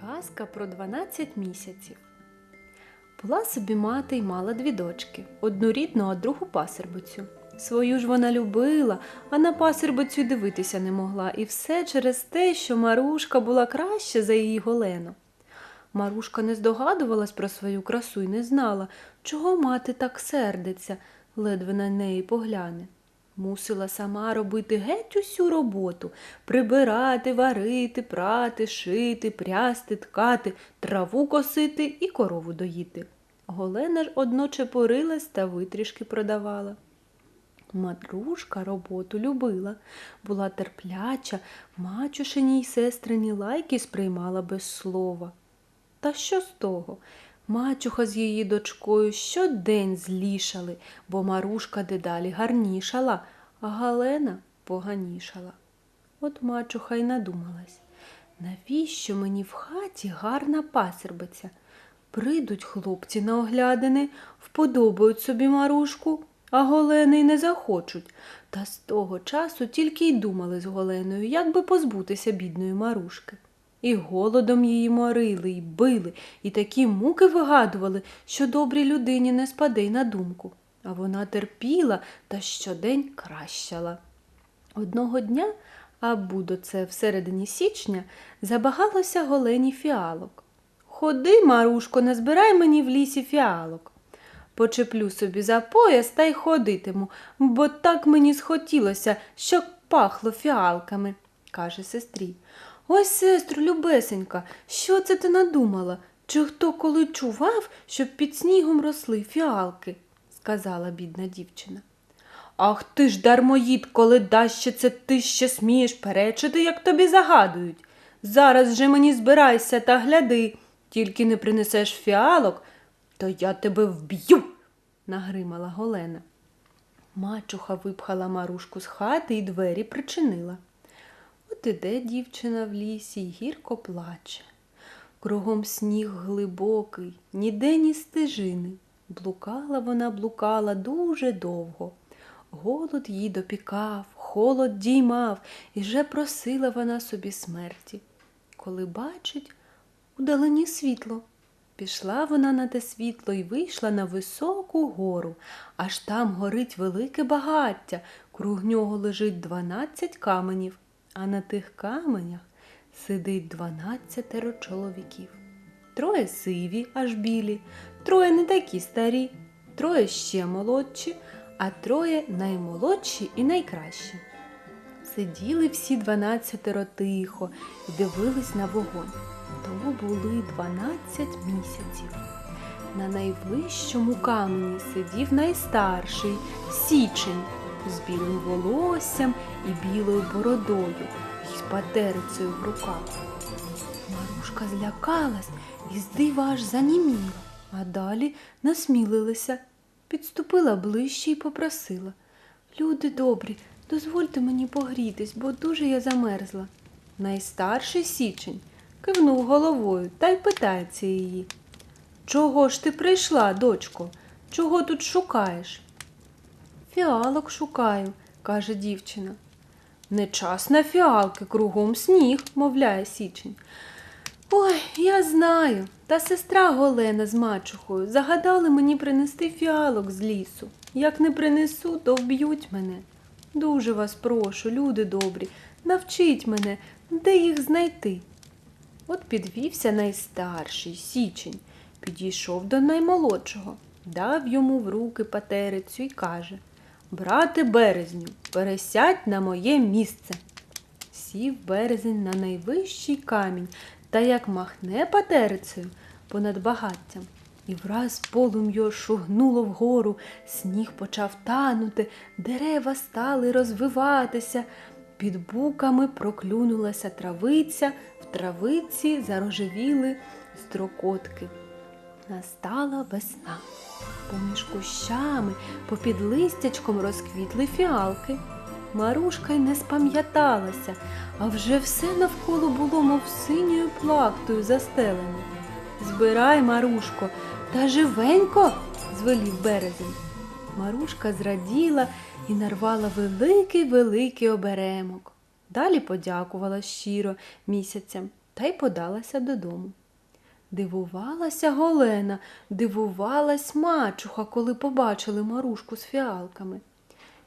Казка про 12 місяців. Була собі мати й мала дві дочки, одну рідну, а другу пасербицю. Свою ж вона любила, а на пасербицю дивитися не могла, і все через те, що Марушка була краще за її Голену. Марушка не здогадувалась про свою красу й не знала, чого мати так сердиться, ледве на неї погляне. Мусила сама робити геть усю роботу прибирати, варити, прати, шити, прясти, ткати, траву косити і корову доїти. Голена ж одно чепурилась та витрішки продавала. Матрушка роботу любила, була терпляча, мачушині й сестрині лайки сприймала без слова. Та що з того? Мачуха з її дочкою щодень злішали, бо Марушка дедалі гарнішала, а Галена поганішала. От мачуха й надумалась, навіщо мені в хаті гарна пасербиця? Прийдуть хлопці на оглядини, вподобають собі Марушку, а Голени й не захочуть. Та з того часу тільки й думали з Голеною, як би позбутися бідної Марушки. І голодом її морили, і били, і такі муки вигадували, що добрій людині не спаде й на думку. А вона терпіла та щодень кращала. Одного дня, а будо це всередині січня, забагалося голені фіалок. Ходи, Марушко, не збирай мені в лісі фіалок. Почеплю собі за пояс та й ходитиму, бо так мені схотілося, щоб пахло фіалками, каже сестрі. Ой, сестру, любесенька, що це ти надумала? Чи хто коли чував, щоб під снігом росли фіалки? сказала бідна дівчина. Ах ти ж дармоїд, коли даще це ти ще смієш перечити, як тобі загадують. Зараз же мені збирайся та гляди, тільки не принесеш фіалок, то я тебе вб'ю, нагримала Голена. Мачуха випхала Марушку з хати і двері причинила. От іде дівчина в лісі й гірко плаче. Кругом сніг глибокий, ніде ні стежини. Блукала вона, блукала дуже довго. Голод їй допікав, холод діймав, і вже просила вона собі смерті. Коли бачить, удалині світло. Пішла вона на те світло і вийшла на високу гору, аж там горить велике багаття, круг нього лежить дванадцять каменів, а на тих каменях сидить дванадцятеро чоловіків. Троє сиві, аж білі, троє не такі старі, троє ще молодші, а троє наймолодші і найкращі. Сиділи всі дванадцятеро тихо і дивились на вогонь. То були дванадцять місяців. На найвищому камені сидів найстарший січень з білим волоссям і білою бородою, і з патерицею в руках. Марушка злякалась і з дива аж заніміла, а далі насмілилася, підступила ближче і попросила. Люди добрі, дозвольте мені погрітись, бо дуже я замерзла. Найстарший січень кивнув головою та й питається її. Чого ж ти прийшла, дочко? Чого тут шукаєш? Фіалок шукаю, каже дівчина. Не час на фіалки, кругом сніг, мовляє січень. Ой, я знаю. Та сестра Голена з мачухою загадали мені принести фіалок з лісу. Як не принесу, то вб'ють мене. Дуже вас прошу, люди добрі, навчіть мене, де їх знайти. От підвівся найстарший січень, підійшов до наймолодшого, дав йому в руки патерицю і каже Брате березню, пересядь на моє місце. Сів березень на найвищий камінь та як махне патерицею понад багаттям. І враз полум'я шугнуло вгору, сніг почав танути, дерева стали розвиватися, під буками проклюнулася травиця, в травиці зарожевіли строкотки. Настала весна. Поміж кущами, попід листячком розквітли фіалки. Марушка й не спам'яталася, а вже все навколо було, мов синьою плахтою застелене. Збирай, Марушко, та живенько, звелів березень. Марушка зраділа і нарвала великий великий оберемок. Далі подякувала щиро місяцям та й подалася додому. Дивувалася Голена, дивувалась мачуха, коли побачили Марушку з фіалками.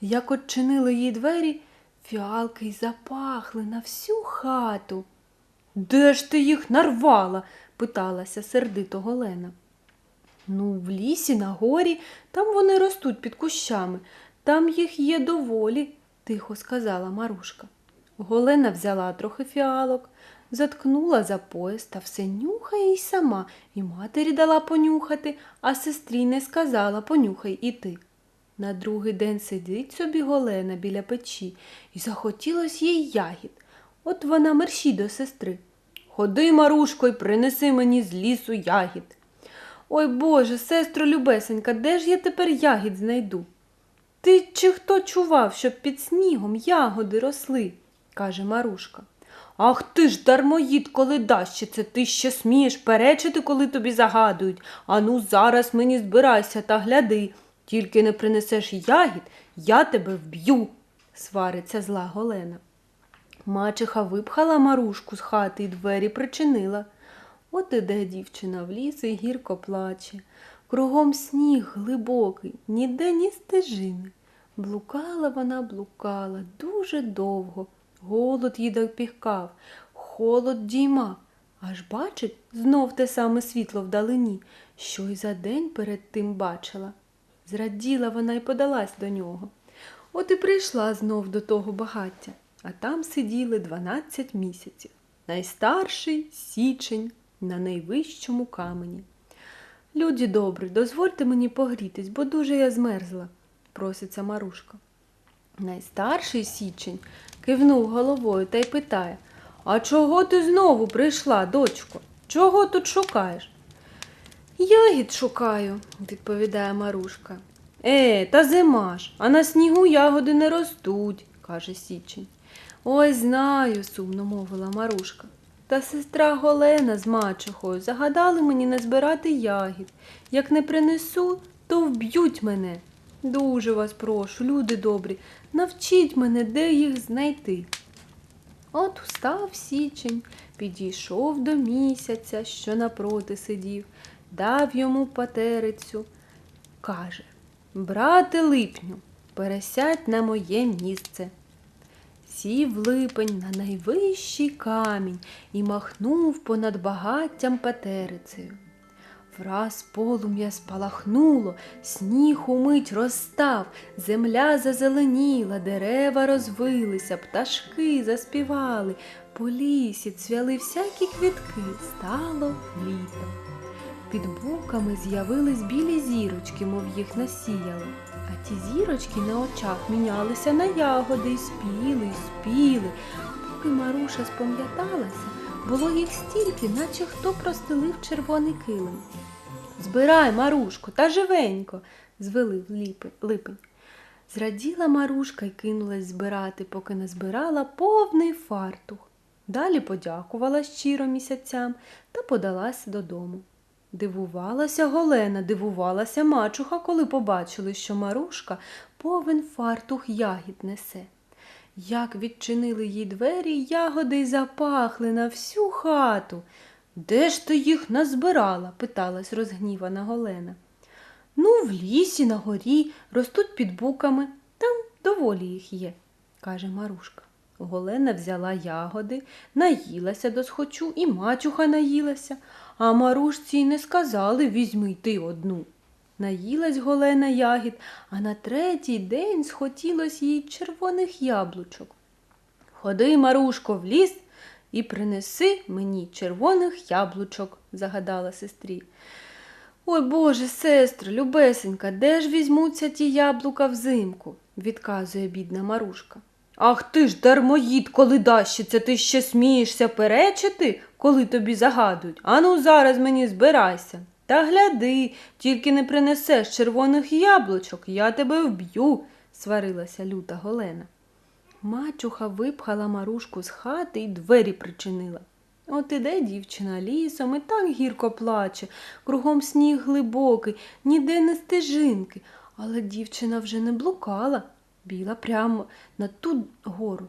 Як odчинили їй двері, фіалки й запахли на всю хату. Де ж ти їх нарвала? питалася сердито Голена. Ну, в лісі, на горі, там вони ростуть під кущами, там їх є доволі, тихо сказала Марушка. Голена взяла трохи фіалок, заткнула за пояс та все нюхає й сама, і матері дала понюхати, а сестрі не сказала понюхай і ти. На другий день сидить собі Голена біля печі, і захотілось їй ягід. От вона мерщій до сестри. Ходи, Марушко, й принеси мені з лісу ягід. Ой Боже, сестро любесенька, де ж я тепер ягід знайду? Ти чи хто чував, щоб під снігом ягоди росли? каже Марушка. Ах ти ж дармоїд, коли дащице, ти ще смієш перечити, коли тобі загадують. Ану, зараз мені збирайся та гляди. Тільки не принесеш ягід, я тебе вб'ю, свариться зла Голена. Мачеха випхала Марушку з хати і двері причинила. От іде дівчина в ліс і гірко плаче. Кругом сніг глибокий, ніде ні стежини. Блукала вона, блукала дуже довго. Голод їй допікав, холод діймав. Аж бачить знов те саме світло вдалині, що й за день перед тим бачила. Зраділа вона й подалась до нього. От і прийшла знов до того багаття, а там сиділи дванадцять місяців. Найстарший січень на найвищому камені. Люди добрі, дозвольте мені погрітись, бо дуже я змерзла, проситься Марушка. Найстарший січень кивнув головою та й питає А чого ти знову прийшла, дочко? Чого тут шукаєш? Ягід шукаю, відповідає Марушка. Е, та зима ж, а на снігу ягоди не ростуть, каже Січень. Ой, знаю, сумно мовила Марушка. Та сестра Голена з мачехою загадали мені не збирати ягід. Як не принесу, то вб'ють мене. Дуже вас прошу, люди добрі, навчіть мене, де їх знайти. От встав січень, підійшов до місяця, що напроти сидів, дав йому патерицю. Каже Брате липню, пересядь на моє місце. Сів липень на найвищий камінь і махнув понад багаттям патерицею. Враз полум'я спалахнуло, сніг умить розстав, земля зазеленіла, дерева розвилися, пташки заспівали, по лісі цвяли всякі квітки, стало літо. Під буками з'явились білі зірочки, мов їх насіяли. А ті зірочки на очах мінялися на ягоди й спіли, й спіли. Поки Маруша спам'яталася, було їх стільки, наче хто простелив червоний килим. Збирай, Марушко, та живенько, звелив липень. Зраділа Марушка й кинулась збирати, поки не збирала повний фартух. Далі подякувала щиро місяцям та подалась додому. Дивувалася Голена, дивувалася мачуха, коли побачили, що Марушка повен фартух ягід несе. Як відчинили їй двері, ягоди запахли на всю хату. Де ж ти їх назбирала? питалась розгнівана Голена. Ну, в лісі, на горі, ростуть під буками, там доволі їх є, каже Марушка. Голена взяла ягоди, наїлася до схочу, і мачуха наїлася, а Марушці й не сказали візьми ти одну. Наїлась Голена ягід, а на третій день схотілось їй червоних яблучок. Ходи, Марушко, в ліс і принеси мені червоних яблучок, загадала сестрі. Ой Боже, сестро, любесенька, де ж візьмуться ті яблука взимку? відказує бідна Марушка. Ах ти ж дармоїд, коли дащиться, ти ще смієшся перечити, коли тобі загадують. Ану зараз мені збирайся. Та гляди, тільки не принесеш червоних яблучок, я тебе вб'ю, сварилася люта Голена. Мачуха випхала Марушку з хати і двері причинила. От іде дівчина лісом і так гірко плаче, кругом сніг глибокий, ніде не стежинки. Але дівчина вже не блукала, біла прямо на ту гору.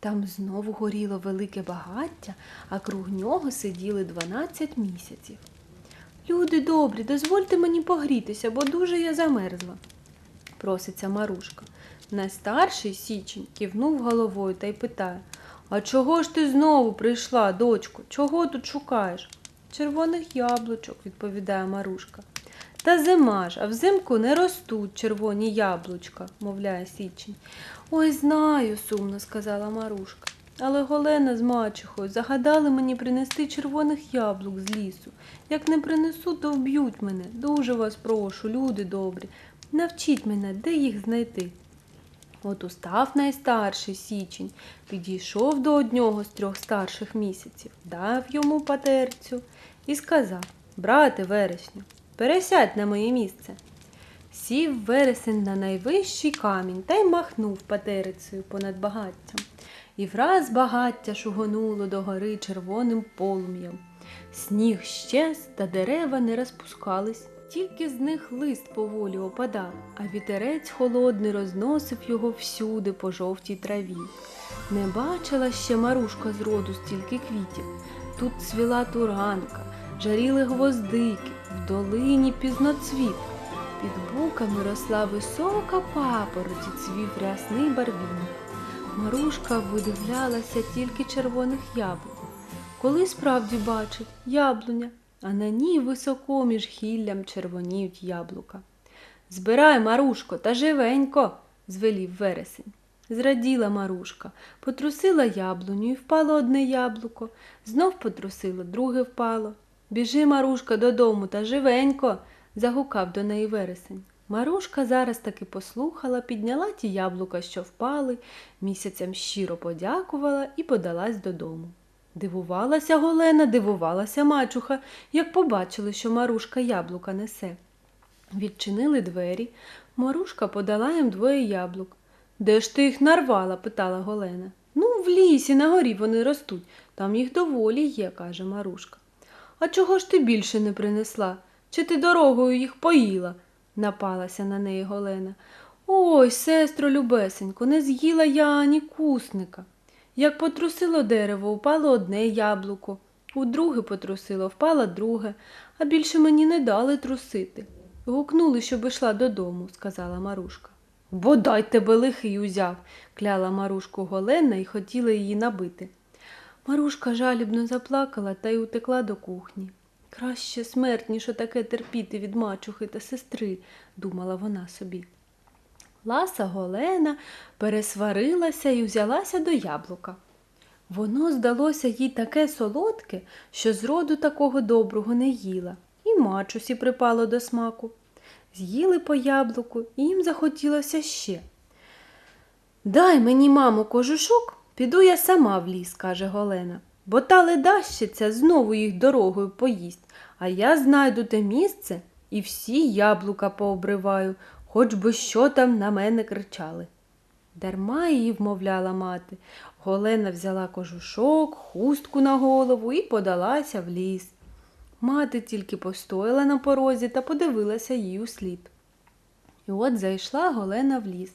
Там знову горіло велике багаття, а круг нього сиділи 12 місяців. Люди добрі, дозвольте мені погрітися, бо дуже я замерзла, проситься Марушка. Найстарший січень кивнув головою та й питає А чого ж ти знову прийшла, дочко? Чого тут шукаєш? Червоних яблучок, відповідає Марушка. Та зима ж, а взимку не ростуть червоні яблучка, мовляє січень. Ой, знаю, сумно сказала Марушка. Але Голена з мачехою загадали мені принести червоних яблук з лісу. Як не принесу, то вб'ють мене. Дуже вас прошу, люди добрі. Навчіть мене, де їх знайти. От устав найстарший січень, підійшов до одного з трьох старших місяців, дав йому патерцю і сказав Брате вересню, пересядь на моє місце. Сів вересень на найвищий камінь та й махнув патерицею понад багаттям. І враз багаття шугонуло до гори червоним полум'ям. Сніг щез, та дерева не розпускались, тільки з них лист поволі опадав, а вітерець холодний розносив його всюди по жовтій траві. Не бачила ще Марушка зроду стільки квітів. Тут цвіла туранка, жаріли гвоздики, в долині пізноцвіт. Під буками росла висока папороть і цвів рясний барвінок. Марушка видивлялася тільки червоних яблук. Коли справді бачить яблуня, а на ній високо між гіллям червоніють яблука. Збирай, Марушко, та живенько, звелів вересень. Зраділа Марушка, потрусила яблуню і впало одне яблуко, знов потрусила, друге впало. Біжи, Марушка, додому та живенько, загукав до неї вересень. Марушка зараз таки послухала, підняла ті яблука, що впали, місяцям щиро подякувала і подалась додому. Дивувалася Голена, дивувалася мачуха, як побачили, що Марушка яблука несе. Відчинили двері. Марушка подала їм двоє яблук. Де ж ти їх нарвала? питала Голена. Ну, в лісі, на горі вони ростуть. Там їх доволі є, каже Марушка. А чого ж ти більше не принесла? Чи ти дорогою їх поїла? напалася на неї Голена. Ой, сестро любесенько, не з'їла я ані кусника. Як потрусило дерево, впало одне яблуко, у друге потрусило, впало друге, а більше мені не дали трусити. Гукнули, щоб йшла додому, сказала Марушка. Бодай тебе лихий узяв, кляла Марушку Голена і хотіла її набити. Марушка жалібно заплакала та й утекла до кухні. Краще смерть, ніж отаке терпіти від мачухи та сестри, думала вона собі. Ласа Голена пересварилася і взялася до яблука. Воно здалося їй таке солодке, що зроду такого доброго не їла, і мачусі припало до смаку. З'їли по яблуку, і їм захотілося ще. Дай мені, мамо, кожушок, піду я сама в ліс, каже Голена, бо та ледащиця знову їх дорогою поїсть, а я знайду те місце і всі яблука пообриваю, хоч би що там на мене кричали. Дарма її вмовляла мати. Голена взяла кожушок, хустку на голову і подалася в ліс. Мати тільки постояла на порозі та подивилася їй услід. І от зайшла Голена в ліс,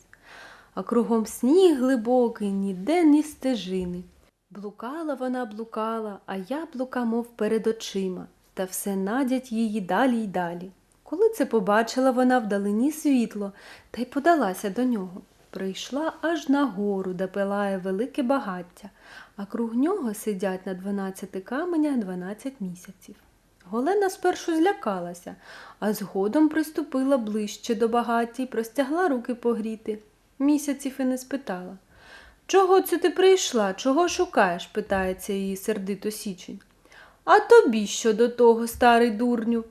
а кругом сніг глибокий, ніде ні стежини. Блукала вона, блукала, а яблука, мов перед очима, та все надять її далі й далі. Коли це побачила вона вдалині світло та й подалася до нього. Прийшла аж на гору, де пилає велике багаття, а круг нього сидять на дванадцяти каменях дванадцять місяців. Голена спершу злякалася, а згодом приступила ближче до багаття й простягла руки погріти. Місяців і не спитала. Чого це ти прийшла? Чого шукаєш? питається її сердито січень. А тобі що до того, старий дурню?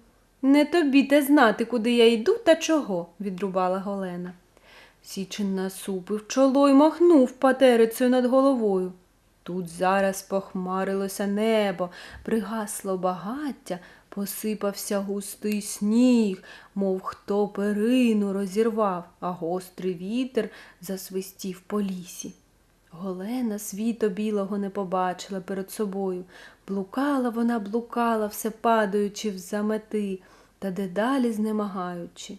Не тобі те знати, куди я йду та чого, відрубала Голена. Січень насупив чоло й махнув патерицею над головою. Тут зараз похмарилося небо, пригасло багаття, посипався густий сніг, мов хто перину розірвав, а гострий вітер засвистів по лісі. Голена світо білого не побачила перед собою. Блукала вона, блукала, все падаючи в замети та дедалі знемагаючи.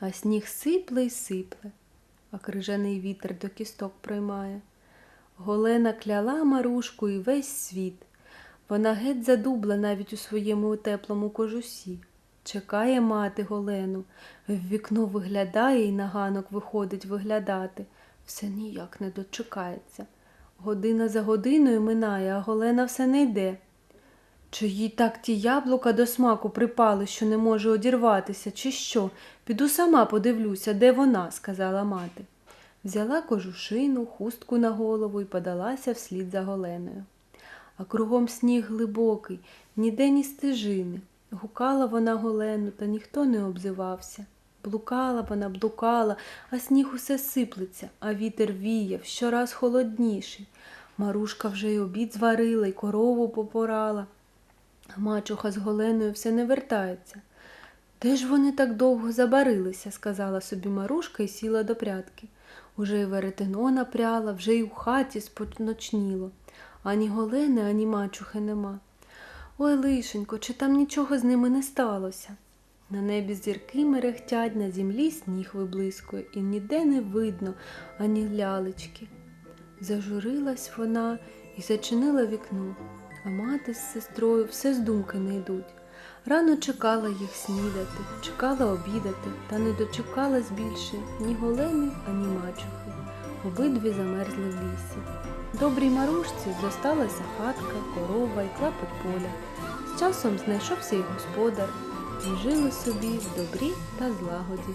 А сніг сипле й сипле, а крижаний вітер до кісток проймає. Голена кляла Марушку і весь світ. Вона геть задубла навіть у своєму теплому кожусі. Чекає мати Голену, в вікно виглядає і на ганок виходить виглядати. Все ніяк не дочекається. Година за годиною минає, а Голена все не йде. Чи їй так ті яблука до смаку припали, що не може одірватися, чи що? Піду сама подивлюся, де вона, сказала мати. Взяла кожушину, хустку на голову і подалася вслід за Голеною. А кругом сніг глибокий, ніде ні стежини. Гукала вона Голену, та ніхто не обзивався. Блукала вона, блукала, а сніг усе сиплеться, а вітер віяв, щораз холодніший. Марушка вже й обід зварила, й корову попорала. Мачуха з Голеною все не вертається. Де ж вони так довго забарилися, сказала собі Марушка і сіла до прядки. Уже й веретено напряла, вже й у хаті споночніло. Ані Голени, ані мачухи нема. Ой, лишенько, чи там нічого з ними не сталося? На небі зірки мерехтять, на землі сніг виблискує, і ніде не видно ані лялечки. Зажурилась вона і зачинила вікно, а мати з сестрою все з думки не йдуть. Рано чекала їх снідати, чекала обідати, та не дочекалась більше ні голени, ані мачухи. Обидві замерзли в лісі. Добрій марушці зосталася хатка, корова і клапоть поля. З часом знайшовся й господар, і жили собі в добрі та злагоді.